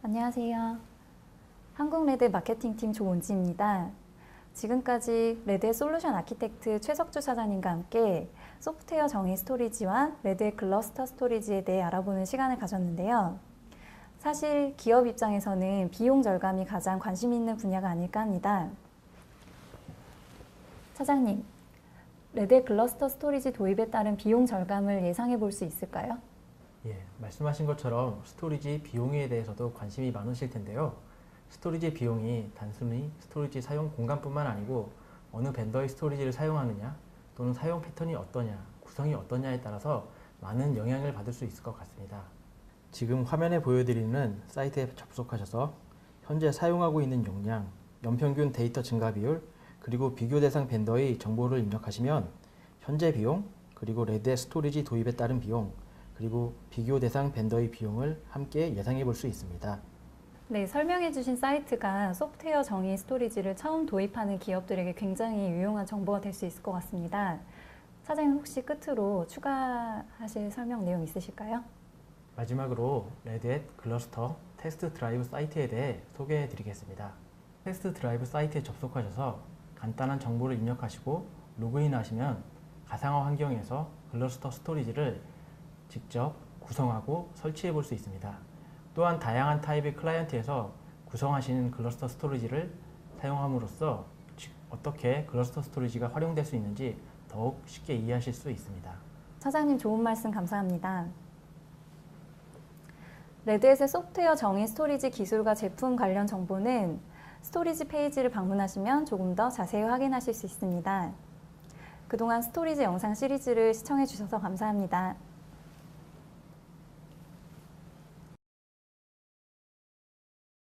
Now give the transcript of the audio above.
안녕하세요. 한국레드 마케팅팀 조은지입니다. 지금까지 레드의 솔루션 아키텍트 최석주 차장님과 함께 소프트웨어 정의 스토리지와 레드의 클러스터 스토리지에 대해 알아보는 시간을 가졌는데요. 사실 기업 입장에서는 비용 절감이 가장 관심 있는 분야가 아닐까 합니다. 차장님, 레드의 클러스터 스토리지 도입에 따른 비용 절감을 예상해 볼 수 있을까요? 예, 말씀하신 것처럼 스토리지 비용에 대해서도 관심이 많으실 텐데요. 스토리지 비용이 단순히 스토리지 사용 공간뿐만 아니고 어느 벤더의 스토리지를 사용하느냐 또는 사용 패턴이 어떠냐, 구성이 어떠냐에 따라서 많은 영향을 받을 수 있을 것 같습니다. 지금 화면에 보여드리는 사이트에 접속하셔서 현재 사용하고 있는 용량, 연평균 데이터 증가 비율, 그리고 비교 대상 벤더의 정보를 입력하시면 현재 비용, 그리고 레드의 스토리지 도입에 따른 비용, 그리고 비교 대상 벤더의 비용을 함께 예상해 볼 수 있습니다. 네, 설명해 주신 사이트가 소프트웨어 정의 스토리지를 처음 도입하는 기업들에게 굉장히 유용한 정보가 될 수 있을 것 같습니다. 사장님 혹시 끝으로 추가하실 설명 내용 있으실까요? 마지막으로 레드햇 클러스터 테스트 드라이브 사이트에 대해 소개해 드리겠습니다. 테스트 드라이브 사이트에 접속하셔서 간단한 정보를 입력하시고 로그인 하시면 가상화 환경에서 클러스터 스토리지를 직접 구성하고 설치해 볼 수 있습니다. 또한 다양한 타입의 클라이언트에서 구성하시는 클러스터 스토리지를 사용함으로써 즉 어떻게 클러스터 스토리지가 활용될 수 있는지 더욱 쉽게 이해하실 수 있습니다. 차장님 좋은 말씀 감사합니다. 레드햇의 소프트웨어 정의 스토리지 기술과 제품 관련 정보는 스토리지 페이지를 방문하시면 조금 더 자세히 확인하실 수 있습니다. 그동안 스토리지 영상 시리즈를 시청해 주셔서 감사합니다.